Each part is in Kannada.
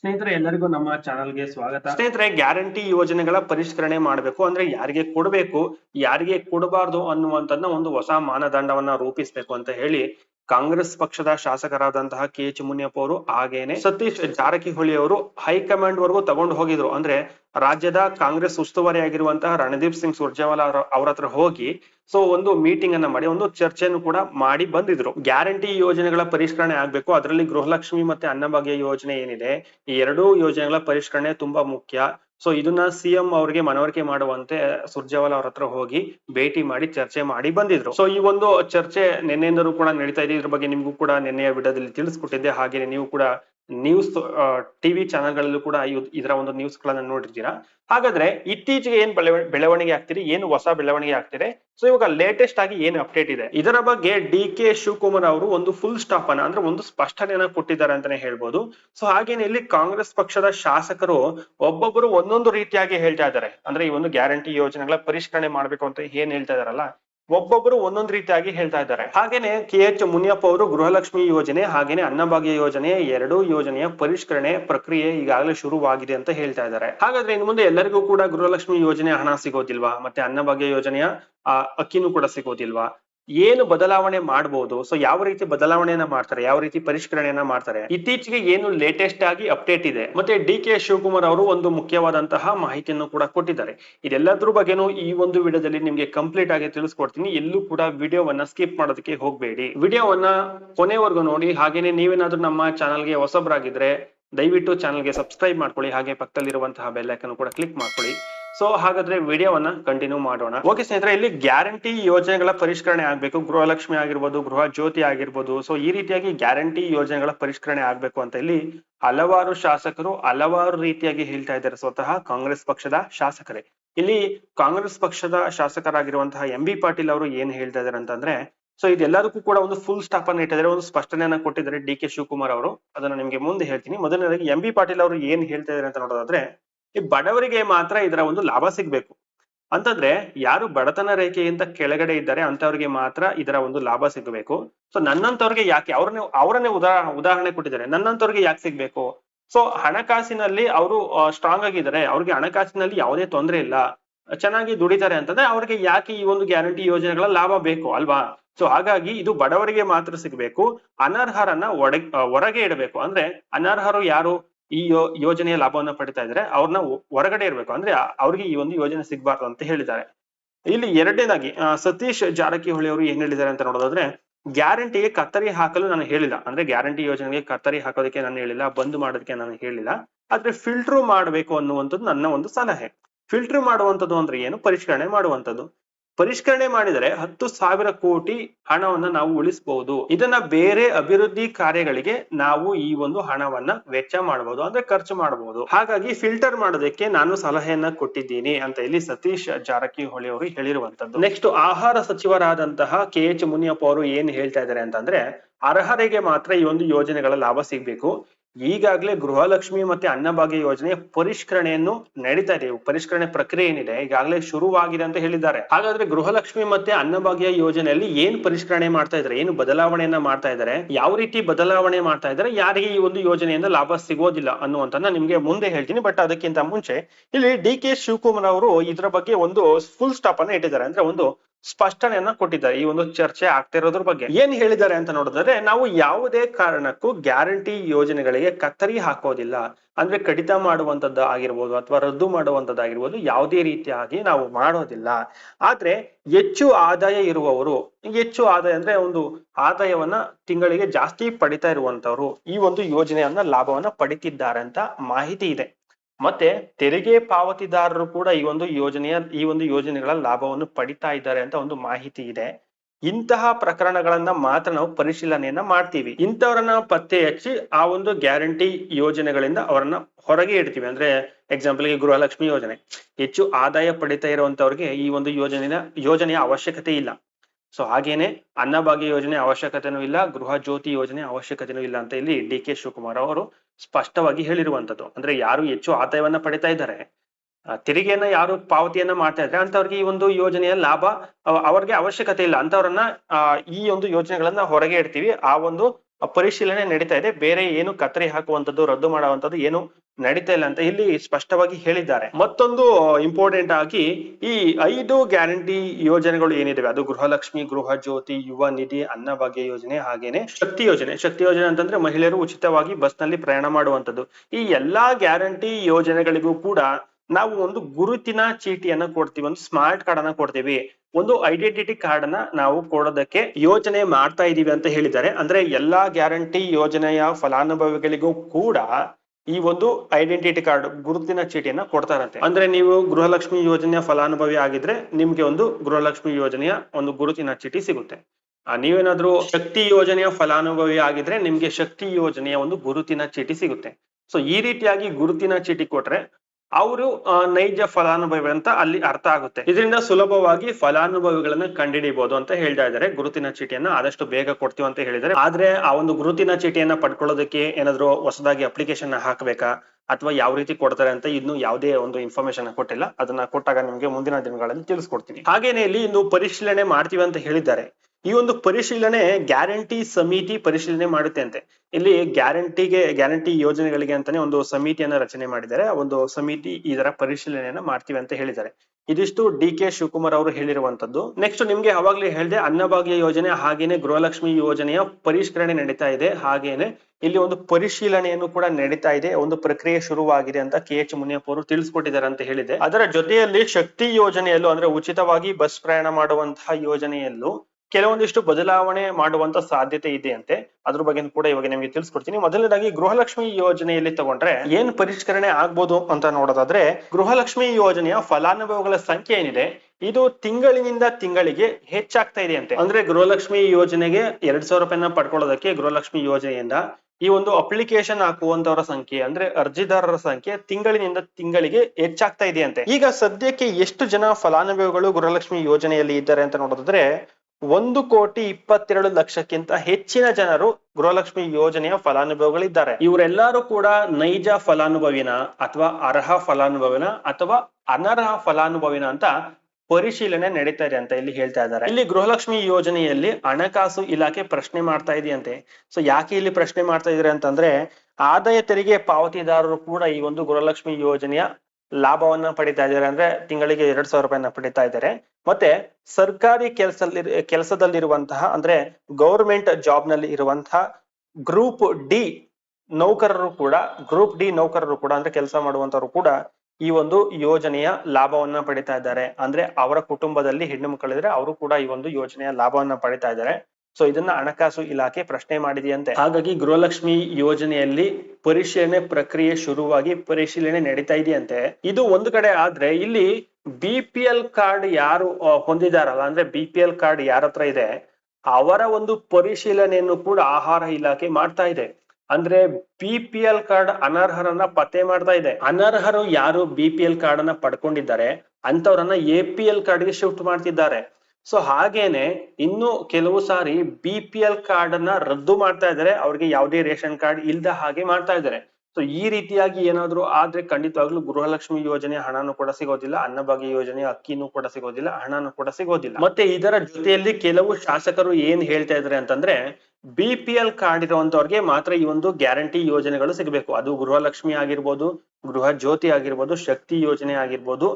ಸ್ನೇಹಿತರೆ, ಎಲ್ಲರಿಗೂ ನಮ್ಮ ಚಾನಲ್ಗೆ ಸ್ವಾಗತ. ಸ್ನೇಹಿತರೆ, ಗ್ಯಾರಂಟಿ ಯೋಜನೆಗಳ ಪರಿಷ್ಕರಣೆ ಮಾಡಬೇಕು ಅಂದ್ರೆ ಯಾರಿಗೆ ಕೊಡಬೇಕು, ಯಾರಿಗೆ ಕೊಡಬಾರದು ಅನ್ನುವಂತನ್ನ ಒಂದು ಹೊಸ ಮಾನದಂಡವನ್ನ ರೂಪಿಸಬೇಕು ಅಂತ ಹೇಳಿ ಕಾಂಗ್ರೆಸ್ ಪಕ್ಷದ ಶಾಸಕರಾದಂತಹ ಕೆ ಎಚ್ ಮುನಿಯಪ್ಪ ಅವರು ಹಾಗೇನೆ ಸತೀಶ್ ಜಾರಕಿಹೊಳಿ ಅವರು ಹೈಕಮಾಂಡ್ ವರೆಗೂ ತಗೊಂಡು ಹೋಗಿದ್ರು. ಅಂದ್ರೆ ರಾಜ್ಯದ ಕಾಂಗ್ರೆಸ್ ಉಸ್ತುವಾರಿ ಆಗಿರುವಂತಹ ರಣದೀಪ್ ಸಿಂಗ್ ಸುರ್ಜೇವಾಲಾ ಅವ್ರ- ಹತ್ರ ಹೋಗಿ ಸೊ ಒಂದು ಮೀಟಿಂಗ್ ಅನ್ನ ಮಾಡಿ, ಒಂದು ಚರ್ಚೆಯನ್ನು ಕೂಡ ಮಾಡಿ ಬಂದಿದ್ರು. ಗ್ಯಾರಂಟಿ ಯೋಜನೆಗಳ ಪರಿಷ್ಕರಣೆ ಆಗ್ಬೇಕು. ಅದರಲ್ಲಿ ಗೃಹಲಕ್ಷ್ಮಿ ಮತ್ತೆ ಅನ್ನಭಾಗ್ಯ ಯೋಜನೆ ಏನಿದೆ? ಈ ಎರಡೂ ಯೋಜನೆಗಳ ಪರಿಷ್ಕರಣೆ ತುಂಬಾ ಮುಖ್ಯ. ಸೊ ಇದನ್ನ ಸಿಎಂ ಅವ್ರಿಗೆ, ಮನವರಿಕೆ ಮಾಡುವಂತೆ ಸುರ್ಜೇವಾಲಾ ಅವ್ರ ಹತ್ರ ಹೋಗಿ ಭೇಟಿ ಮಾಡಿ ಚರ್ಚೆ ಮಾಡಿ ಬಂದಿದ್ರು. ಸೊ ಈ ಒಂದು ಚರ್ಚೆ ನಿನ್ನೆಯಿಂದಲೂ ಕೂಡ ನಡೀತಾ ಇದೆ. ಇದ್ರ ಬಗ್ಗೆ ನಿಮ್ಗೂ ಕೂಡ ನಿನ್ನೆಯ ವಿಡಿಯೋದಲ್ಲಿ ತಿಳಿಸ್ಕೊಟ್ಟಿದ್ದೆ. ಹಾಗೆ ನೀವು ಕೂಡ ನ್ಯೂಸ್ ಟಿವಿ ಚಾನೆಲ್ಗಳಲ್ಲೂ ಕೂಡ ಇದರ ಒಂದು ನ್ಯೂಸ್ ಗಳನ್ನ ನೋಡಿರ್ತೀರಾ? ಹಾಗಾದ್ರೆ ಇತ್ತೀಚೆಗೆ ಏನ್ ಬೆಳವ- ಬೆಳವಣಿಗೆ ಆಗ್ತಿದೆ? ಏನು ಹೊಸ ಬೆಳವಣಿಗೆ ಆಗ್ತಿದೆ? ಸೊ ಇವಾಗ ಲೇಟೆಸ್ಟ್ ಆಗಿ ಏನು ಅಪ್ಡೇಟ್ ಇದೆ? ಇದರ ಬಗ್ಗೆ ಡಿ ಕೆ ಶಿವಕುಮಾರ್ ಅವರು ಒಂದು ಫುಲ್ ಸ್ಟಾಪ್ ಅನ್ನ, ಅಂದ್ರೆ ಒಂದು ಸ್ಪಷ್ಟನೆಯನ್ನ ಕೊಟ್ಟಿದ್ದಾರೆ ಅಂತಾನೆ ಹೇಳ್ಬೋದು. ಸೊ ಹಾಗೇನೆ ಇಲ್ಲಿ ಕಾಂಗ್ರೆಸ್ ಪಕ್ಷದ ಶಾಸಕರು ಒಬ್ಬೊಬ್ಬರು ಒಂದೊಂದು ರೀತಿಯಾಗಿ ಹೇಳ್ತಾ ಇದ್ದಾರೆ. ಅಂದ್ರೆ ಈ ಒಂದು ಗ್ಯಾರಂಟಿ ಯೋಜನೆಗಳ ಪರಿಷ್ಕರಣೆ ಮಾಡ್ಬೇಕು ಅಂತ ಏನ್ ಹೇಳ್ತಾ ಇದಾರಲ್ಲ? ಒಬ್ಬೊಬ್ಬರು ಒಂದೊಂದು ರೀತಿಯಾಗಿ ಹೇಳ್ತಾ ಇದ್ದಾರೆ. ಹಾಗೇನೆ ಕೆ ಎಚ್ ಮುನಿಯಪ್ಪ ಅವರು ಗೃಹಲಕ್ಷ್ಮಿ ಯೋಜನೆ ಹಾಗೇನೆ ಅನ್ನಭಾಗ್ಯ ಯೋಜನೆ ಎರಡೂ ಯೋಜನೆಯ ಪರಿಷ್ಕರಣೆ ಪ್ರಕ್ರಿಯೆ ಈಗಾಗಲೇ ಶುರುವಾಗಿದೆ ಅಂತ ಹೇಳ್ತಾ ಇದ್ದಾರೆ. ಹಾಗಾದ್ರೆ ಇನ್ನು ಮುಂದೆ ಎಲ್ಲರಿಗೂ ಕೂಡ ಗೃಹಲಕ್ಷ್ಮಿ ಯೋಜನೆ ಹಣ ಸಿಗೋದಿಲ್ವಾ? ಮತ್ತೆ ಅನ್ನಭಾಗ್ಯ ಯೋಜನೆಯ ಆ, ಅಕ್ಕಿನೂ ಕೂಡ ಸಿಗೋದಿಲ್ವಾ? ಏನು ಬದಲಾವಣೆ ಮಾಡಬಹುದು ಸೊ ಯಾವ ರೀತಿ ಬದಲಾವಣೆಯನ್ನ ಮಾಡ್ತಾರೆ? ಯಾವ ರೀತಿ ಪರಿಷ್ಕರಣೆಯನ್ನ ಮಾಡ್ತಾರೆ? ಇತ್ತೀಚೆಗೆ ಏನು ಲೇಟೆಸ್ಟ್ ಆಗಿ ಅಪ್ಡೇಟ್ ಇದೆ. ಮತ್ತೆ ಡಿ ಕೆ ಶಿವಕುಮಾರ್ ಅವರು ಒಂದು ಮುಖ್ಯವಾದಂತಹ ಮಾಹಿತಿಯನ್ನು ಕೂಡ ಕೊಟ್ಟಿದ್ದಾರೆ. ಇದೆಲ್ಲದ್ರ ಬಗ್ಗೆನೂ ಈ ಒಂದು ವಿಡಿಯೋದಲ್ಲಿ ನಿಮ್ಗೆ ಕಂಪ್ಲೀಟ್ ಆಗಿ ತಿಳಿಸ್ಕೊಡ್ತೀನಿ. ಎಲ್ಲೂ ಕೂಡ ವಿಡಿಯೋವನ್ನ ಸ್ಕಿಪ್ ಮಾಡೋದಕ್ಕೆ ಹೋಗ್ಬೇಡಿ. ವಿಡಿಯೋವನ್ನ ಕೊನೆವರೆಗೂ ನೋಡಿ. ಹಾಗೇನೆ ನೀವೇನಾದ್ರೂ ನಮ್ಮ ಚಾನಲ್ಗೆ ಹೊಸಬರಾಗಿದ್ರೆ ದಯವಿಟ್ಟು ಚಾನಲ್ಗೆ ಸಬ್ಸ್ಕ್ರೈಬ್ ಮಾಡ್ಕೊಳ್ಳಿ. ಹಾಗೆ ಪಕ್ಕದಲ್ಲಿರುವಂತಹ ಬೆಲ್ ಕೂಡ ಕ್ಲಿಕ್ ಮಾಡ್ಕೊಳ್ಳಿ. ಸೊ ಹಾಗಾದ್ರೆ ವಿಡಿಯೋವನ್ನ ಕಂಟಿನ್ಯೂ ಮಾಡೋಣ. ಓಕೆ ಸ್ನೇಹಿತರೆ, ಇಲ್ಲಿ ಗ್ಯಾರಂಟಿ ಯೋಜನೆಗಳ ಪರಿಷ್ಕರಣೆ ಆಗ್ಬೇಕು. ಗೃಹಲಕ್ಷ್ಮಿ ಆಗಿರ್ಬೋದು ಗೃಹ ಜ್ಯೋತಿ ಆಗಿರ್ಬೋದು. ಸೊ ಈ ರೀತಿಯಾಗಿ ಗ್ಯಾರಂಟಿ ಯೋಜನೆಗಳ ಪರಿಷ್ಕರಣೆ ಆಗ್ಬೇಕು ಅಂತ ಇಲ್ಲಿ ಹಲವಾರು ಶಾಸಕರು ಹಲವಾರು ರೀತಿಯಾಗಿ ಹೇಳ್ತಾ ಇದ್ದಾರೆ ಸ್ವತಃ ಕಾಂಗ್ರೆಸ್ ಪಕ್ಷದ ಶಾಸಕರೇ. ಇಲ್ಲಿ ಕಾಂಗ್ರೆಸ್ ಪಕ್ಷದ ಶಾಸಕರಾಗಿರುವಂತಹ ಎಂ ಬಿ ಪಾಟೀಲ್ ಅವರು ಏನ್ ಹೇಳ್ತಾ ಇದಾರೆ ಅಂತಂದ್ರೆ ಸೊ ಇದೆಲ್ಲದಕ್ಕೂ ಕೂಡ ಒಂದು ಫುಲ್ ಸ್ಟಾಪ್ ಅನ್ನ ಇಟ್ಟಿದ್ದಾರೆ, ಒಂದು ಸ್ಪಷ್ಟನೆಯನ್ನ ಕೊಟ್ಟಿದ್ದಾರೆ ಡಿ ಕೆ ಶಿವಕುಮಾರ್ ಅವರು. ಅದನ್ನ ನಿಮ್ಗೆ ಮುಂದೆ ಹೇಳ್ತೀನಿ. ಮೊದಲನೇದಾಗಿ ಎಂ ಬಿ ಪಾಟೀಲ್ ಅವರು ಏನ್ ಹೇಳ್ತಾ ಇದಾರೆ ಅಂತ ನೋಡೋದಾದ್ರೆ ಈ ಬಡವರಿಗೆ ಮಾತ್ರ ಇದರ ಒಂದು ಲಾಭ ಸಿಗ್ಬೇಕು. ಅಂತಂದ್ರೆ ಯಾರು ಬಡತನ ರೇಖೆಯಿಂದ ಕೆಳಗಡೆ ಇದ್ದಾರೆ ಅಂತವ್ರಿಗೆ ಮಾತ್ರ ಇದರ ಒಂದು ಲಾಭ ಸಿಗಬೇಕು. ಸೊ ನನ್ನಂತವ್ರಿಗೆ ಯಾಕೆ ಅವ್ರನ್ನೇ, ಅವರನ್ನೇ ಉದಾ, ಉದಾಹರಣೆ ಕೊಟ್ಟಿದ್ದಾರೆ. ನನ್ನಂತವ್ರಿಗೆ ಯಾಕೆ ಸಿಗ್ಬೇಕು? ಸೊ ಹಣಕಾಸಿನಲ್ಲಿ ಅವರು ಸ್ಟ್ರಾಂಗ್ ಆಗಿದ್ದಾರೆ. ಅವ್ರಿಗೆ ಹಣಕಾಸಿನಲ್ಲಿ ಯಾವುದೇ ತೊಂದರೆ ಇಲ್ಲ. ಚೆನ್ನಾಗಿ ದುಡಿತಾರೆ ಅಂತಂದ್ರೆ ಅವ್ರಿಗೆ ಯಾಕೆ ಈ ಒಂದು ಗ್ಯಾರಂಟಿ ಯೋಜನೆಗಳ ಲಾಭ ಬೇಕು ಅಲ್ವಾ? ಸೊ ಹಾಗಾಗಿ ಇದು ಬಡವರಿಗೆ ಮಾತ್ರ ಸಿಗಬೇಕು. ಅನರ್ಹರನ್ನ ಒಡ ಹೊರಗೆ ಇಡಬೇಕು. ಅಂದ್ರೆ ಅನರ್ಹರು ಯಾರು? ಈ ಯೋಜನೆಯ ಲಾಭವನ್ನ ಪಡಿತಾ ಇದ್ರೆ ಅವ್ರನ್ನ ಹೊರಗಡೆ ಇರ್ಬೇಕು. ಅಂದ್ರೆ ಅವ್ರಿಗೆ ಈ ಒಂದು ಯೋಜನೆ ಸಿಗ್ಬಾರ್ದು ಅಂತ ಹೇಳಿದ್ದಾರೆ. ಇಲ್ಲಿ ಎರಡನೇದಾಗಿ ಸತೀಶ್ ಜಾರಕಿಹೊಳಿ ಅವರು ಏನ್ ಹೇಳಿದ್ದಾರೆ ಅಂತ ನೋಡೋದಾದ್ರೆ, ಗ್ಯಾರಂಟಿಗೆ ಕತ್ತರಿ ಹಾಕಲು ನಾನು ಹೇಳಿಲ್ಲ. ಅಂದ್ರೆ ಗ್ಯಾರಂಟಿ ಯೋಜನೆಗೆ ಕತ್ತರಿ ಹಾಕೋದಕ್ಕೆ ನಾನು ಹೇಳಿಲ್ಲ, ಬಂದ್ ಮಾಡೋದಕ್ಕೆ ನಾನು ಹೇಳಿಲ್ಲ. ಆದ್ರೆ ಫಿಲ್ಟರ್ ಮಾಡಬೇಕು ಅನ್ನುವಂಥದ್ದು ನನ್ನ ಒಂದು ಸಲಹೆ. ಫಿಲ್ಟರ್ ಮಾಡುವಂಥದ್ದು ಅಂದ್ರೆ ಏನು? ಪರಿಷ್ಕರಣೆ ಮಾಡುವಂಥದ್ದು. ಪರಿಷ್ಕರಣೆ ಮಾಡಿದರೆ ಹತ್ತು ಸಾವಿರ ಕೋಟಿ ಹಣವನ್ನ ನಾವು ಉಳಿಸಬಹುದು ಇದನ್ನ ಬೇರೆ ಅಭಿವೃದ್ಧಿ ಕಾರ್ಯಗಳಿಗೆ ನಾವು ಈ ಒಂದು ಹಣವನ್ನ ವೆಚ್ಚ ಮಾಡಬಹುದು ಅಂದ್ರೆ ಖರ್ಚು ಮಾಡಬಹುದು ಹಾಗಾಗಿ ಫಿಲ್ಟರ್ ಮಾಡೋದಕ್ಕೆ ನಾನು ಸಲಹೆಯನ್ನ ಕೊಟ್ಟಿದ್ದೀನಿ ಅಂತ ಇಲ್ಲಿ ಸತೀಶ್ ಜಾರಕಿಹೊಳಿ ಅವರು ಹೇಳಿರುವಂತದ್ದು. ನೆಕ್ಸ್ಟ್ ಆಹಾರ ಸಚಿವರಾದಂತಹ ಕೆ ಎಚ್ ಮುನಿಯಪ್ಪ ಅವರು ಏನ್ ಹೇಳ್ತಾ ಇದ್ದಾರೆ ಅಂತಂದ್ರೆ, ಅರ್ಹರಿಗೆ ಮಾತ್ರ ಈ ಒಂದು ಯೋಜನೆಗಳ ಲಾಭ ಸಿಗ್ಬೇಕು. ಈಗಾಗಲೇ ಗೃಹಲಕ್ಷ್ಮಿ ಮತ್ತೆ ಅನ್ನಭಾಗ್ಯ ಯೋಜನೆ ಪರಿಷ್ಕರಣೆಯನ್ನು ನಡೀತಾ ಇದೆ. ಪರಿಷ್ಕರಣೆ ಪ್ರಕ್ರಿಯೆ ಏನಿದೆ, ಈಗಾಗಲೇ ಶುರುವಾಗಿದೆ ಅಂತ ಹೇಳಿದ್ದಾರೆ. ಹಾಗಾದ್ರೆ ಗೃಹಲಕ್ಷ್ಮಿ ಮತ್ತೆ ಅನ್ನಭಾಗ್ಯ ಯೋಜನೆಯಲ್ಲಿ ಏನ್ ಪರಿಷ್ಕರಣೆ ಮಾಡ್ತಾ ಇದ್ದಾರೆ, ಏನು ಬದಲಾವಣೆಯನ್ನ ಮಾಡ್ತಾ ಇದ್ದಾರೆ, ಯಾವ ರೀತಿ ಬದಲಾವಣೆ ಮಾಡ್ತಾ ಇದ್ದಾರೆ, ಯಾರಿಗೆ ಈ ಒಂದು ಯೋಜನೆಯಿಂದ ಲಾಭ ಸಿಗೋದಿಲ್ಲ ಅನ್ನುವಂತನ್ನ ನಿಮ್ಗೆ ಮುಂದೆ ಹೇಳ್ತೀನಿ. ಬಟ್ ಅದಕ್ಕಿಂತ ಮುಂಚೆ ಇಲ್ಲಿ ಡಿ ಕೆ ಶಿವಕುಮಾರ್ ಅವರು ಇದರ ಬಗ್ಗೆ ಒಂದು ಫುಲ್ ಸ್ಟಾಪ್ ಅನ್ನ ಇಟ್ಟಿದ್ದಾರೆ. ಅಂದ್ರೆ ಒಂದು ಸ್ಪಷ್ಟನೆಯನ್ನ ಕೊಟ್ಟಿದ್ದಾರೆ ಈ ಒಂದು ಚರ್ಚೆ ಆಗ್ತಿರೋದ್ರ ಬಗ್ಗೆ. ಏನ್ ಹೇಳಿದ್ದಾರೆ ಅಂತ ನೋಡಿದ್ರೆ ನಾವು ಯಾವುದೇ ಕಾರಣಕ್ಕೂ ಗ್ಯಾರಂಟಿ ಯೋಜನೆಗಳಿಗೆ ಕತ್ತರಿ ಹಾಕೋದಿಲ್ಲ. ಅಂದ್ರೆ ಕಡಿತ ಮಾಡುವಂತದ್ದು ಆಗಿರ್ಬೋದು ಅಥವಾ ರದ್ದು ಮಾಡುವಂತದ್ದಾಗಿರ್ಬೋದು ಯಾವುದೇ ರೀತಿಯಾಗಿ ನಾವು ಮಾಡೋದಿಲ್ಲ. ಆದ್ರೆ ಹೆಚ್ಚು ಆದಾಯ ಇರುವವರು, ಹೆಚ್ಚು ಆದಾಯ ಅಂದ್ರೆ ಒಂದು ಆದಾಯವನ್ನ ತಿಂಗಳಿಗೆ ಜಾಸ್ತಿ ಪಡಿತಾ ಇರುವಂತವ್ರು ಈ ಒಂದು ಯೋಜನೆಯನ್ನ ಲಾಭವನ್ನ ಪಡಿತಿದ್ದಾರೆ ಅಂತ ಮಾಹಿತಿ ಇದೆ. ಮತ್ತೆ ತೆರಿಗೆ ಪಾವತಿದಾರರು ಕೂಡ ಈ ಒಂದು ಯೋಜನೆಯ, ಈ ಒಂದು ಯೋಜನೆಗಳ ಲಾಭವನ್ನು ಪಡಿತಾ ಇದ್ದಾರೆ ಅಂತ ಒಂದು ಮಾಹಿತಿ ಇದೆ. ಇಂತಹ ಪ್ರಕರಣಗಳನ್ನ ಮಾತ್ರ ನಾವು ಪರಿಶೀಲನೆಯನ್ನ ಮಾಡ್ತೀವಿ. ಇಂಥವರನ್ನ ಪತ್ತೆ ಹಚ್ಚಿ ಆ ಒಂದು ಗ್ಯಾರಂಟಿ ಯೋಜನೆಗಳಿಂದ ಅವರನ್ನ ಹೊರಗೆ ಇಡ್ತೀವಿ. ಅಂದ್ರೆ ಎಕ್ಸಾಂಪಲ್ಗೆ ಗೃಹಲಕ್ಷ್ಮಿ ಯೋಜನೆ. ಹೆಚ್ಚು ಆದಾಯ ಪಡಿತಾ ಇರುವಂತವ್ರಿಗೆ ಈ ಒಂದು ಯೋಜನೆಯ ಯೋಜನೆಯ ಅವಶ್ಯಕತೆ ಇಲ್ಲ. ಸೊ ಹಾಗೇನೆ ಅನ್ನಭಾಗ್ಯ ಯೋಜನೆ ಅವಶ್ಯಕತೆನೂ ಇಲ್ಲ, ಗೃಹ ಜ್ಯೋತಿ ಯೋಜನೆ ಅವಶ್ಯಕತೆನೂ ಇಲ್ಲ ಅಂತ ಇಲ್ಲಿ ಡಿ ಕೆ ಶಿವಕುಮಾರ್ ಅವರು ಸ್ಪಷ್ಟವಾಗಿ ಹೇಳಿರುವಂತದ್ದು ಅಂದ್ರೆ ಯಾರು ಹೆಚ್ಚು ಆದಾಯವನ್ನ ಪಡಿತಾ ಇದ್ದಾರೆ ತೆರಿಗೆಯನ್ನ ಯಾರು ಪಾವತಿಯನ್ನ ಮಾಡ್ತಾ ಇದ್ರೆ ಅಂತವ್ರಿಗೆ ಈ ಒಂದು ಯೋಜನೆಯ ಲಾಭ ಅವ- ಅವ್ರಿಗೆ ಅವಶ್ಯಕತೆ ಇಲ್ಲ. ಅಂತವ್ರನ್ನ ಈ ಒಂದು ಯೋಜನೆಗಳನ್ನ ಹೊರಗೆ ಇಡ್ತೀವಿ. ಆ ಒಂದು ಪರಿಶೀಲನೆ ನಡೀತಾ ಇದೆ. ಬೇರೆ ಏನು ಕತ್ತರಿ ಹಾಕುವಂತದ್ದು ರದ್ದು ಮಾಡುವಂತದ್ದು ಏನು ನಡೀತಾ ಇಲ್ಲ ಅಂತ ಇಲ್ಲಿ ಸ್ಪಷ್ಟವಾಗಿ ಹೇಳಿದ್ದಾರೆ. ಮತ್ತೊಂದು ಇಂಪಾರ್ಟೆಂಟ್ ಆಗಿ ಈ ಐದು ಗ್ಯಾರಂಟಿ ಯೋಜನೆಗಳು ಏನಿದಾವೆ? ಅದು ಗೃಹಲಕ್ಷ್ಮಿ, ಗೃಹ ಜ್ಯೋತಿ, ಯುವ ನಿಧಿ ಅನ್ನಭಾಗ್ಯ ಯೋಜನೆ ಹಾಗೇನೆ ಶಕ್ತಿ ಯೋಜನೆ. ಶಕ್ತಿ ಯೋಜನೆ ಅಂತಂದ್ರೆ ಮಹಿಳೆಯರು ಉಚಿತವಾಗಿ ಬಸ್ನಲ್ಲಿ ಪ್ರಯಾಣ ಮಾಡುವಂತದ್ದು ಈ ಎಲ್ಲಾ ಗ್ಯಾರಂಟಿ ಯೋಜನೆಗಳಿಗೂ ಕೂಡ ನಾವು ಒಂದು ಗುರುತಿನ ಚೀಟಿಯನ್ನ ಕೊಡ್ತೀವಿ, ಒಂದು ಸ್ಮಾರ್ಟ್ ಕಾರ್ಡ್ ಅನ್ನ ಕೊಡ್ತೀವಿ. ಒಂದು ಐಡೆಂಟಿಟಿ ಕಾರ್ಡ್ನ ನಾವು ಕೊಡೋದಕ್ಕೆ ಯೋಜನೆ ಮಾಡ್ತಾ ಇದೀವಿ ಅಂತ ಹೇಳಿದ್ದಾರೆ. ಅಂದ್ರೆ ಎಲ್ಲಾ ಗ್ಯಾರಂಟಿ ಯೋಜನೆಯ ಫಲಾನುಭವಿಗಳಿಗೂ ಕೂಡ ಈ ಒಂದು ಐಡೆಂಟಿಟಿ ಕಾರ್ಡ್ ಗುರುತಿನ ಚೀಟಿಯನ್ನ ಕೊಡ್ತಾರಂತೆ. ಅಂದ್ರೆ ನೀವು ಗೃಹಲಕ್ಷ್ಮಿ ಯೋಜನೆಯ ಫಲಾನುಭವಿ ಆಗಿದ್ರೆ ನಿಮ್ಗೆ ಒಂದು ಗೃಹಲಕ್ಷ್ಮಿ ಯೋಜನೆಯ ಒಂದು ಗುರುತಿನ ಚೀಟಿ ಸಿಗುತ್ತೆ. ಆ, ನೀವೇನಾದ್ರೂ ಶಕ್ತಿ ಯೋಜನೆಯ ಫಲಾನುಭವಿ ಆಗಿದ್ರೆ ನಿಮ್ಗೆ ಶಕ್ತಿ ಯೋಜನೆಯ ಒಂದು ಗುರುತಿನ ಚೀಟಿ ಸಿಗುತ್ತೆ. ಸೊ ಈ ರೀತಿಯಾಗಿ ಗುರುತಿನ ಚೀಟಿ ಕೊಟ್ರೆ ಅವರು ನೈಜ ಫಲಾನುಭವಿ ಅಂತ ಅಲ್ಲಿ ಅರ್ಥ ಆಗುತ್ತೆ. ಇದರಿಂದ ಸುಲಭವಾಗಿ ಫಲಾನುಭವಿಗಳನ್ನ ಕಂಡುಹಿಡಿಬಹುದು ಅಂತ ಹೇಳ್ತಾ ಇದ್ದಾರೆ. ಗುರುತಿನ ಚೀಟಿಯನ್ನ ಆದಷ್ಟು ಬೇಗ ಕೊಡ್ತೀವಿ ಅಂತ ಹೇಳಿದ್ದಾರೆ. ಆದ್ರೆ, ಆ ಒಂದು ಗುರುತಿನ ಚೀಟಿಯನ್ನ ಪಡ್ಕೊಳ್ಳೋದಕ್ಕೆ ಏನಾದ್ರು ಹೊಸದಾಗಿ ಅಪ್ಲಿಕೇಶನ್ ಹಾಕ್ಬೇಕಾ? ಅಥವಾ ಯಾವ ರೀತಿ ಕೊಡ್ತಾರೆ ಅಂತ ಇನ್ನು ಯಾವುದೇ ಒಂದು ಇನ್ಫಾರ್ಮೇಶನ್ ಕೊಟ್ಟಿಲ್ಲ. ಅದನ್ನ ಕೊಟ್ಟಾಗ ನಿಮಗೆ ಮುಂದಿನ ದಿನಗಳಲ್ಲಿ ತಿಳಿಸ್ಕೊಡ್ತೀನಿ. ಹಾಗೇನೆ ಇಲ್ಲಿ ಇನ್ನು ಪರಿಶೀಲನೆ ಮಾಡ್ತೀವಿ ಅಂತ ಹೇಳಿದ್ದಾರೆ. ಈ ಒಂದು ಪರಿಶೀಲನೆ ಗ್ಯಾರಂಟಿ ಸಮಿತಿ ಪರಿಶೀಲನೆ ಮಾಡುತ್ತೆ ಅಂತೆ. ಇಲ್ಲಿ ಗ್ಯಾರಂಟಿಗೆ, ಗ್ಯಾರಂಟಿ ಯೋಜನೆಗಳಿಗೆ ಅಂತಾನೆ ಒಂದು ಸಮಿತಿಯನ್ನ ರಚನೆ ಮಾಡಿದ್ದಾರೆ. ಒಂದು ಸಮಿತಿ ಇದರ ಪರಿಶೀಲನೆಯನ್ನ ಮಾಡ್ತೀವಿ ಅಂತ ಹೇಳಿದ್ದಾರೆ. ಇದಿಷ್ಟು ಡಿ ಕೆ ಶಿವಕುಮಾರ್ ಅವರು ಹೇಳಿರುವಂತದ್ದು ನೆಕ್ಸ್ಟ್ ನಿಮ್ಗೆ ಅವಾಗ್ಲೇ ಹೇಳಿದೆ ಅನ್ನಭಾಗ್ಯ ಯೋಜನೆ ಹಾಗೇನೆ ಗೃಹಲಕ್ಷ್ಮಿ ಯೋಜನೆಯ ಪರಿಷ್ಕರಣೆ ನಡೀತಾ ಇದೆ. ಹಾಗೇನೆ ಇಲ್ಲಿ ಒಂದು ಪರಿಶೀಲನೆಯನ್ನು ಕೂಡ ನಡೀತಾ ಇದೆ. ಒಂದು ಪ್ರಕ್ರಿಯೆ ಶುರುವಾಗಿದೆ ಅಂತ ಕೆ ಎಚ್ ಮುನಿಯಪ್ಪ ಅವರು ತಿಳಿಸ್ಕೊಟ್ಟಿದ್ದಾರೆ ಅಂತ ಹೇಳಿದೆ. ಅದರ ಜೊತೆಯಲ್ಲಿ ಶಕ್ತಿ ಯೋಜನೆಯಲ್ಲೂ ಅಂದ್ರೆ ಉಚಿತವಾಗಿ ಬಸ್ ಪ್ರಯಾಣ ಮಾಡುವಂತಹ ಯೋಜನೆಯಲ್ಲೂ ಕೆಲವೊಂದಿಷ್ಟು ಬದಲಾವಣೆ ಮಾಡುವಂತ ಸಾಧ್ಯತೆ ಇದೆ ಅಂತೆ ಅದ್ರ ಬಗ್ಗೆ ಕೂಡ ಇವಾಗ ನಿಮಗೆ ತಿಳಿಸ್ಕೊಡ್ತೀನಿ. ಮೊದಲನೇದಾಗಿ ಗೃಹಲಕ್ಷ್ಮಿ ಯೋಜನೆಯಲ್ಲಿ ತಗೊಂಡ್ರೆ ಏನ್ ಪರಿಷ್ಕರಣೆ ಆಗ್ಬೋದು ಅಂತ ನೋಡೋದಾದ್ರೆ, ಗೃಹಲಕ್ಷ್ಮಿ ಯೋಜನೆಯ ಫಲಾನುಭವಿಗಳ ಸಂಖ್ಯೆ ಏನಿದೆ, ಇದು ತಿಂಗಳಿನಿಂದ ತಿಂಗಳಿಗೆ ಹೆಚ್ಚಾಗ್ತಾ ಇದೆ ಅಂತೆ ಅಂದ್ರೆ ಗೃಹಲಕ್ಷ್ಮಿ ಯೋಜನೆಗೆ ಎರಡ್ ಸಾವಿರ ರೂಪಾಯಿನ ಪಡ್ಕೊಳ್ಳೋದಕ್ಕೆ ಗೃಹಲಕ್ಷ್ಮಿ ಯೋಜನೆಯಿಂದ ಈ ಒಂದು ಅಪ್ಲಿಕೇಶನ್ ಹಾಕುವಂತವರ ಸಂಖ್ಯೆ, ಅಂದ್ರೆ ಅರ್ಜಿದಾರರ ಸಂಖ್ಯೆ ತಿಂಗಳಿನಿಂದ ತಿಂಗಳಿಗೆ ಹೆಚ್ಚಾಗ್ತಾ ಇದೆ ಅಂತೆ ಈಗ ಸದ್ಯಕ್ಕೆ ಎಷ್ಟು ಜನ ಫಲಾನುಭವಿಗಳು ಗೃಹಲಕ್ಷ್ಮಿ ಯೋಜನೆಯಲ್ಲಿ ಇದ್ದಾರೆ ಅಂತ ನೋಡೋದಾದ್ರೆ ಒಂದು ಕೋಟಿ ಇಪ್ಪತ್ತೆರಡು ಲಕ್ಷಕ್ಕಿಂತ ಹೆಚ್ಚಿನ ಜನರು ಗೃಹಲಕ್ಷ್ಮಿ ಯೋಜನೆಯ ಫಲಾನುಭವಿಗಳಿದ್ದಾರೆ. ಇವರೆಲ್ಲರೂ ಕೂಡ ನೈಜ ಫಲಾನುಭವಿನ ಅಥವಾ ಅರ್ಹ ಫಲಾನುಭವಿನ ಅಥವಾ ಅನರ್ಹ ಫಲಾನುಭವಿನ ಅಂತ ಪರಿಶೀಲನೆ ನಡೀತಾ ಇದೆ ಅಂತ ಇಲ್ಲಿ ಹೇಳ್ತಾ ಇದ್ದಾರೆ. ಇಲ್ಲಿ ಗೃಹಲಕ್ಷ್ಮಿ ಯೋಜನೆಯಲ್ಲಿ ಹಣಕಾಸು ಇಲಾಖೆ ಪ್ರಶ್ನೆ ಮಾಡ್ತಾ ಇದೆಯಂತೆ. ಸೊ ಯಾಕೆ ಇಲ್ಲಿ ಪ್ರಶ್ನೆ ಮಾಡ್ತಾ ಇದಾರೆ ಅಂತಂದ್ರೆ, ಆದಾಯ ತೆರಿಗೆ ಪಾವತಿದಾರರು ಕೂಡ ಈ ಒಂದು ಗೃಹಲಕ್ಷ್ಮಿ ಯೋಜನೆಯ ಲಾಭವನ್ನ ಪಡಿತಾ ಇದ್ದಾರೆ ಅಂದ್ರೆ ತಿಂಗಳಿಗೆ ಎರಡ್ ಸಾವಿರ ರೂಪಾಯಿನ ಪಡಿತಾ ಇದ್ದಾರೆ. ಮತ್ತೆ ಸರ್ಕಾರಿ ಕೆಲಸದಲ್ಲಿ ಕೆಲಸದಲ್ಲಿರುವಂತಹ ಅಂದ್ರೆ ಗೌರ್ಮೆಂಟ್ ಜಾಬ್ನಲ್ಲಿ ಇರುವಂತಹ ಗ್ರೂಪ್ ಡಿ ನೌಕರರು ಕೂಡ, ಗ್ರೂಪ್ ಡಿ ನೌಕರರು ಕೂಡ ಅಂದ್ರೆ ಕೆಲಸ ಮಾಡುವಂತವರು ಕೂಡ ಈ ಒಂದು ಯೋಜನೆಯ ಲಾಭವನ್ನ ಪಡಿತಾ ಇದ್ದಾರೆ. ಅಂದ್ರೆ ಅವರ ಕುಟುಂಬದಲ್ಲಿ ಹೆಣ್ಣು ಮಕ್ಕಳಿದ್ರೆ ಅವರು ಕೂಡ ಈ ಒಂದು ಯೋಜನೆಯ ಲಾಭವನ್ನ ಪಡಿತಾ ಇದ್ದಾರೆ. ಸೊ ಇದನ್ನ ಹಣಕಾಸು ಇಲಾಖೆ ಪ್ರಶ್ನೆ ಮಾಡಿದೆಯಂತೆ. ಹಾಗಾಗಿ ಗೃಹಲಕ್ಷ್ಮಿ ಯೋಜನೆಯಲ್ಲಿ ಪರಿಶೀಲನೆ ಪ್ರಕ್ರಿಯೆ ಶುರುವಾಗಿ ಪರಿಶೀಲನೆ ನಡೀತಾ ಇದೆಯಂತೆ. ಇದು ಒಂದು ಕಡೆ ಆದ್ರೆ ಇಲ್ಲಿ ಬಿ ಕಾರ್ಡ್ ಯಾರು ಹೊಂದಿದಾರಲ್ಲ, ಅಂದ್ರೆ ಬಿ ಕಾರ್ಡ್ ಯಾರ ಹತ್ರ ಇದೆ, ಅವರ ಒಂದು ಪರಿಶೀಲನೆಯನ್ನು ಕೂಡ ಆಹಾರ ಇಲಾಖೆ ಮಾಡ್ತಾ ಇದೆ. ಅಂದ್ರೆ ಬಿ ಪಿ ಎಲ್ ಕಾರ್ಡ್ ಅನರ್ಹರನ್ನ ಪತ್ತೆ ಮಾಡ್ತಾ ಇದೆ. ಅನರ್ಹರು ಯಾರು ಬಿ ಪಿ ಎಲ್ ಕಾರ್ಡ್ ಅನ್ನ ಪಡ್ಕೊಂಡಿದ್ದಾರೆ ಅಂತವ್ರನ್ನ ಎ ಪಿ ಎಲ್ ಕಾರ್ಡ್ಗೆ ಶಿಫ್ಟ್ ಮಾಡ್ತಿದ್ದಾರೆ. ಸೊ ಹಾಗೇನೆ ಇನ್ನು ಕೆಲವು ಸಾರಿ ಬಿ ಪಿ ಎಲ್ ಕಾರ್ಡ್ ಅನ್ನ ರದ್ದು ಮಾಡ್ತಾ ಇದ್ದಾರೆ. ಅವ್ರಿಗೆ ಯಾವುದೇ ರೇಷನ್ ಕಾರ್ಡ್ ಇಲ್ದ ಹಾಗೆ ಮಾಡ್ತಾ ಇದ್ದಾರೆ. ಸೊ ಈ ರೀತಿಯಾಗಿ ಏನಾದ್ರು ಆದ್ರೆ ಖಂಡಿತವಾಗ್ಲೂ ಗೃಹಲಕ್ಷ್ಮಿ ಯೋಜನೆ ಹಣನೂ ಕೂಡ ಸಿಗೋದಿಲ್ಲ. ಅನ್ನಭಾಗ್ಯ ಯೋಜನೆ, ಅಕ್ಕಿನೂ ಕೂಡ ಸಿಗೋದಿಲ್ಲ, ಹಣನೂ ಕೂಡ ಸಿಗೋದಿಲ್ಲ. ಮತ್ತೆ ಇದರ ಜೊತೆಯಲ್ಲಿ ಕೆಲವು ಶಾಸಕರು ಏನ್ ಹೇಳ್ತಾ ಇದಾರೆ ಅಂತಂದ್ರೆ ಬಿ ಪಿ ಎಲ್ ಕಾರ್ಡ್ ಇರುವಂತವ್ರಿಗೆ ಮಾತ್ರ ಈ ಒಂದು ಗ್ಯಾರಂಟಿ ಯೋಜನೆಗಳು ಸಿಗಬೇಕು. ಅದು ಗೃಹಲಕ್ಷ್ಮಿ ಆಗಿರ್ಬೋದು, ಗೃಹ ಜ್ಯೋತಿ ಆಗಿರ್ಬೋದು, ಶಕ್ತಿ ಯೋಜನೆ ಆಗಿರ್ಬೋದು.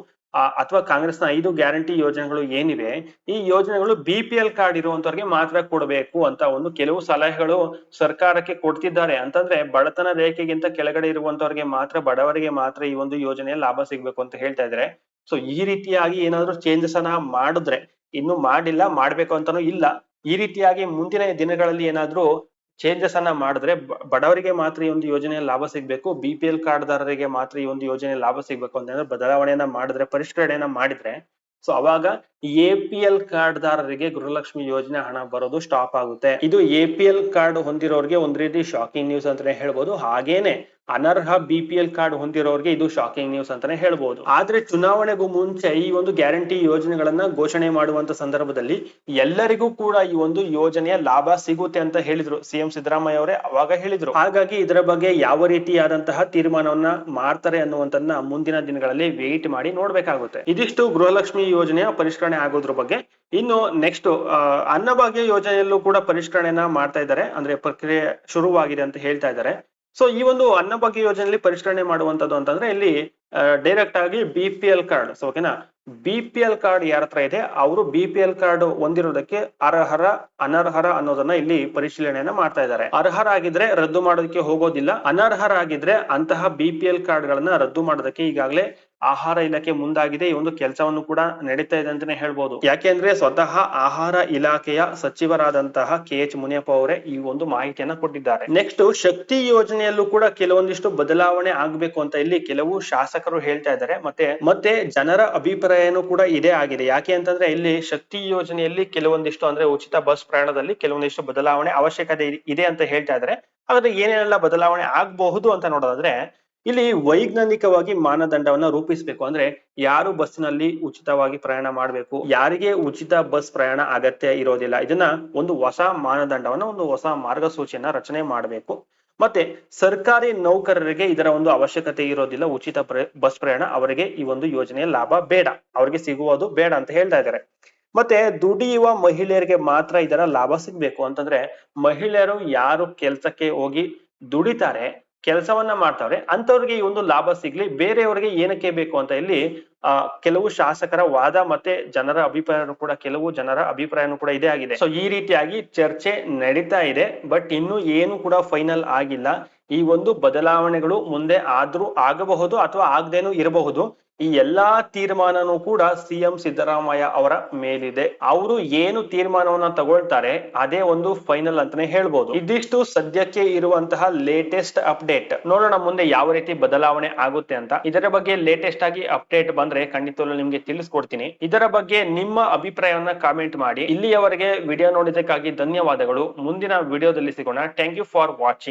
ಅಥವಾ ಕಾಂಗ್ರೆಸ್ನ ಐದು ಗ್ಯಾರಂಟಿ ಯೋಜನೆಗಳು ಏನಿವೆ, ಈ ಯೋಜನೆಗಳು ಬಿ ಪಿ ಎಲ್ ಕಾರ್ಡ್ ಇರುವಂತವ್ರಿಗೆ ಮಾತ್ರ ಕೊಡಬೇಕು ಅಂತ ಒಂದು ಕೆಲವು ಸಲಹೆಗಳು ಸರ್ಕಾರಕ್ಕೆ ಕೊಡ್ತಿದ್ದಾರೆ. ಅಂತಂದ್ರೆ ಬಡತನ ರೇಖೆಗಿಂತ ಕೆಳಗಡೆ ಇರುವಂತವ್ರಿಗೆ ಮಾತ್ರ, ಬಡವರಿಗೆ ಮಾತ್ರ ಈ ಒಂದು ಯೋಜನೆಯ ಲಾಭ ಸಿಗ್ಬೇಕು ಅಂತ ಹೇಳ್ತಾ ಇದ್ರೆ ಸೊ ಈ ರೀತಿಯಾಗಿ ಏನಾದ್ರು ಚೇಂಜಸ್ ಅನ್ನ ಮಾಡಿದ್ರೆ, ಇನ್ನು ಮಾಡಿಲ್ಲ, ಮಾಡ್ಬೇಕು ಅಂತಾನು ಇಲ್ಲ. ಈ ರೀತಿಯಾಗಿ ಮುಂದಿನ ದಿನಗಳಲ್ಲಿ ಏನಾದ್ರೂ ಚೇಂಜಸ್ ಅನ್ನ ಮಾಡಿದ್ರೆ ಬಡವರಿಗೆ ಮಾತ್ರ ಈ ಒಂದು ಯೋಜನೆಯ ಲಾಭ ಸಿಗ್ಬೇಕು ಬಿ ಪಿ ಎಲ್ ಕಾರ್ಡ್ ದಾರರಿಗೆ ಮಾತ್ರ ಈ ಒಂದು ಯೋಜನೆ ಲಾಭ ಸಿಗ್ಬೇಕು ಅಂತಂದ್ರೆ ಬದಲಾವಣೆಯನ್ನ ಮಾಡಿದ್ರೆ, ಪರಿಷ್ಕರಣೆಯನ್ನ ಮಾಡಿದ್ರೆ, ಸೊ ಅವಾಗ ಎ ಪಿ ಎಲ್ ಕಾರ್ಡ್ ದಾರರಿಗೆ ಗೃಹಲಕ್ಷ್ಮಿ ಯೋಜನೆ ಹಣ ಬರೋದು ಸ್ಟಾಪ್ ಆಗುತ್ತೆ. ಇದು ಎ ಪಿ ಎಲ್ ಕಾರ್ಡ್ ಹೊಂದಿರೋರಿಗೆ ಒಂದ್ ರೀತಿ ಶಾಕಿಂಗ್ ನ್ಯೂಸ್ ಅಂತಾನೆ ಹೇಳ್ಬೋದು. ಹಾಗೇನೆ ಅನರ್ಹ ಬಿ ಪಿ ಎಲ್ ಕಾರ್ಡ್ ಹೊಂದಿರೋರಿಗೆ ಇದು ಶಾಕಿಂಗ್ ನ್ಯೂಸ್ ಅಂತಾನೆ ಹೇಳ್ಬಹುದು ಆದ್ರೆ ಚುನಾವಣೆಗೂ ಮುಂಚೆ ಈ ಒಂದು ಗ್ಯಾರಂಟಿ ಯೋಜನೆಗಳನ್ನ ಘೋಷಣೆ ಮಾಡುವಂತ ಸಂದರ್ಭದಲ್ಲಿ ಎಲ್ಲರಿಗೂ ಕೂಡ ಈ ಒಂದು ಯೋಜನೆಯ ಲಾಭ ಸಿಗುತ್ತೆ ಅಂತ ಹೇಳಿದ್ರು ಸಿಎಂ ಸಿದ್ದರಾಮಯ್ಯ ಅವರೇ ಅವಾಗ ಹೇಳಿದ್ರು. ಹಾಗಾಗಿ ಇದರ ಬಗ್ಗೆ ಯಾವ ರೀತಿಯಾದಂತಹ ತೀರ್ಮಾನವನ್ನ ಮಾಡ್ತಾರೆ ಅನ್ನುವಂತನ್ನ ಮುಂದಿನ ದಿನಗಳಲ್ಲಿ ವೇಟ್ ಮಾಡಿ ನೋಡ್ಬೇಕಾಗುತ್ತೆ. ಇದಿಷ್ಟು ಗೃಹಲಕ್ಷ್ಮಿ ಯೋಜನೆಯ ಪರಿಷ್ಕರಣೆ ಆಗೋದ್ರ ಬಗ್ಗೆ. ಇನ್ನು ನೆಕ್ಸ್ಟ್ ಅನ್ನಭಾಗ್ಯ ಯೋಜನೆಯಲ್ಲೂ ಕೂಡ ಪರಿಷ್ಕರಣೆಯನ್ನ ಮಾಡ್ತಾ ಇದ್ದಾರೆ. ಅಂದ್ರೆ ಪ್ರಕ್ರಿಯೆ ಶುರುವಾಗಿದೆ ಅಂತ ಹೇಳ್ತಾ ಇದ್ದಾರೆ. ಸೊ ಈ ಒಂದು ಅನ್ನಭಾಗ್ಯ ಯೋಜನೆಯಲ್ಲಿ ಪರಿಷ್ಕರಣೆ ಮಾಡುವಂತದ್ದು ಅಂತಂದ್ರೆ ಇಲ್ಲಿ ಡೈರೆಕ್ಟ್ ಆಗಿ B P L card so ಓಕೆನಾ ಬಿ ಪಿ ಎಲ್ ಕಾರ್ಡ್ ಯಾರ ಹತ್ರ ಇದೆ? ಅವರು ಬಿ ಪಿ ಎಲ್ ಕಾರ್ಡ್ ಹೊಂದಿರೋದಕ್ಕೆ ಅರ್ಹರ, ಅನರ್ಹರ ಅನ್ನೋದನ್ನ ಇಲ್ಲಿ ಪರಿಶೀಲನೆಯನ್ನ ಮಾಡ್ತಾ ಇದ್ದಾರೆ. ಅರ್ಹರಾಗಿದ್ರೆ ರದ್ದು ಮಾಡೋದಕ್ಕೆ ಹೋಗೋದಿಲ್ಲ. ಅನರ್ಹರಾಗಿದ್ರೆ ಅಂತಹ ಬಿ ಪಿ ಎಲ್ ಕಾರ್ಡ್ ಗಳನ್ನ ರದ್ದು ಮಾಡೋದಕ್ಕೆ ಈಗಾಗಲೇ ಆಹಾರ ಇಲಾಖೆ ಮುಂದಾಗಿದೆ. ಈ ಒಂದು ಕೆಲಸವನ್ನು ಕೂಡ ನಡೀತಾ ಇದೆ ಅಂತಾನೆ ಹೇಳ್ಬೋದು. ಯಾಕೆಂದ್ರೆ ಸ್ವತಃ ಆಹಾರ ಇಲಾಖೆಯ ಸಚಿವರಾದಂತಹ ಕೆ ಎಚ್ ಮುನಿಯಪ್ಪ ಅವರೇ ಈ ಒಂದು ಮಾಹಿತಿಯನ್ನ ಕೊಟ್ಟಿದ್ದಾರೆ. ನೆಕ್ಸ್ಟ್ ಶಕ್ತಿ ಯೋಜನೆಯಲ್ಲೂ ಕೂಡ ಕೆಲವೊಂದಿಷ್ಟು ಬದಲಾವಣೆ ಆಗ್ಬೇಕು ಅಂತ ಇಲ್ಲಿ ಕೆಲವು ಶಾಸಕರು ಹೇಳ್ತಾ ಇದ್ದಾರೆ. ಮತ್ತೆ ಮತ್ತೆ ಜನರ ಅಭಿಪ್ರಾಯನೂ ಕೂಡ ಇದೇ ಆಗಿದೆ. ಯಾಕೆ ಅಂತಂದ್ರೆ ಇಲ್ಲಿ ಶಕ್ತಿ ಯೋಜನೆಯಲ್ಲಿ ಕೆಲವೊಂದಿಷ್ಟು ಅಂದ್ರೆ ಉಚಿತ ಬಸ್ ಪ್ರಯಾಣದಲ್ಲಿ ಕೆಲವೊಂದಿಷ್ಟು ಬದಲಾವಣೆ ಅವಶ್ಯಕತೆ ಇದೆ ಅಂತ ಹೇಳ್ತಾ ಇದ್ದಾರೆ. ಹಾಗಾದ್ರೆ ಏನೇನೆಲ್ಲ ಬದಲಾವಣೆ ಆಗಬಹುದು ಅಂತ ನೋಡೋದಾದ್ರೆ ಇಲ್ಲಿ ವೈಜ್ಞಾನಿಕವಾಗಿ ಮಾನದಂಡವನ್ನ ರೂಪಿಸಬೇಕು ಅಂದ್ರೆ ಯಾರು ಬಸ್ನಲ್ಲಿ ಉಚಿತವಾಗಿ ಪ್ರಯಾಣ ಮಾಡಬೇಕು? ಯಾರಿಗೆ ಉಚಿತ ಬಸ್ ಪ್ರಯಾಣ ಅಗತ್ಯ ಇರೋದಿಲ್ಲ? ಇದನ್ನ ಒಂದು ಹೊಸ ಮಾನದಂಡವನ್ನ, ಒಂದು ಹೊಸ ಮಾರ್ಗಸೂಚಿಯನ್ನ ರಚನೆ ಮಾಡಬೇಕು. ಮತ್ತೆ ಸರ್ಕಾರಿ ನೌಕರರಿಗೆ ಇದರ ಒಂದು ಅವಶ್ಯಕತೆ ಇರೋದಿಲ್ಲ. ಉಚಿತ ಬಸ್ ಪ್ರಯಾಣ ಅವರಿಗೆ ಈ ಒಂದು ಯೋಜನೆಯ ಲಾಭ ಬೇಡ. ಅವರಿಗೆ ಸಿಗುವುದು ಬೇಡ ಅಂತ ಹೇಳ್ತಾ ಇದ್ದಾರೆ. ಮತ್ತೆ ದುಡಿಯುವ ಮಹಿಳೆಯರಿಗೆ ಮಾತ್ರ ಇದರ ಲಾಭ ಸಿಗ್ಬೇಕು ಅಂತಂದ್ರೆ ಮಹಿಳೆಯರು ಯಾರು ಕೆಲ್ಸಕ್ಕೆ ಹೋಗಿ ದುಡಿತಾರೆ ಕೆಲಸವನ್ನ ಮಾಡ್ತಾವ್ರೆ ಅಂತವ್ರಿಗೆ ಈ ಒಂದು ಲಾಭ ಸಿಗ್ಲಿ, ಬೇರೆಯವ್ರಿಗೆ ಏನಕ್ಕೆ ಬೇಕು ಅಂತ ಇಲ್ಲಿ ಕೆಲವು ಶಾಸಕರ ವಾದ ಮತ್ತೆ ಜನರ ಅಭಿಪ್ರಾಯನೂ ಕೂಡ, ಕೆಲವು ಜನರ ಅಭಿಪ್ರಾಯನೂ ಕೂಡ ಇದೇ ಆಗಿದೆ. ಸೊ ಈ ರೀತಿಯಾಗಿ ಚರ್ಚೆ ನಡೀತಾ ಇದೆ ಬಟ್ ಇನ್ನು ಏನು ಕೂಡ ಫೈನಲ್ ಆಗಿಲ್ಲ. ಈ ಒಂದು ಬದಲಾವಣೆಗಳು ಮುಂದೆ ಆದ್ರೂ ಆಗಬಹುದು ಅಥವಾ ಆಗದೇನು ಇರಬಹುದು. ಈ ಎಲ್ಲಾ ತೀರ್ಮಾನನೂ ಕೂಡ ಸಿಎಂ ಸಿದ್ದರಾಮಯ್ಯ ಅವರ ಮೇಲಿದೆ. ಅವರು ಏನು ತೀರ್ಮಾನವನ್ನ ತಗೊಳ್ತಾರೆ ಅದೇ ಒಂದು ಫೈನಲ್ ಅಂತಾನೆ ಹೇಳ್ಬೋದು. ಇದಿಷ್ಟು ಸದ್ಯಕ್ಕೆ ಇರುವಂತಹ ಲೇಟೆಸ್ಟ್ ಅಪ್ಡೇಟ್. ನೋಡೋಣ ಮುಂದೆ ಯಾವ ರೀತಿ ಬದಲಾವಣೆ ಆಗುತ್ತೆ ಅಂತ. ಇದರ ಬಗ್ಗೆ ಲೇಟೆಸ್ಟ್ ಆಗಿ ಅಪ್ಡೇಟ್ ಬಂದ್ರೆ ಖಂಡಿತವಾಗ್ಲೂ ನಿಮ್ಗೆ ತಿಳಿಸ್ಕೊಡ್ತೀನಿ. ಇದರ ಬಗ್ಗೆ ನಿಮ್ಮ ಅಭಿಪ್ರಾಯವನ್ನ ಕಾಮೆಂಟ್ ಮಾಡಿ. ಇಲ್ಲಿಯವರೆಗೆ ವಿಡಿಯೋ ನೋಡಿದ್ದಕ್ಕಾಗಿ ಧನ್ಯವಾದಗಳು. ಮುಂದಿನ ವಿಡಿಯೋದಲ್ಲಿ ಸಿಗೋಣ. Thank you for watching.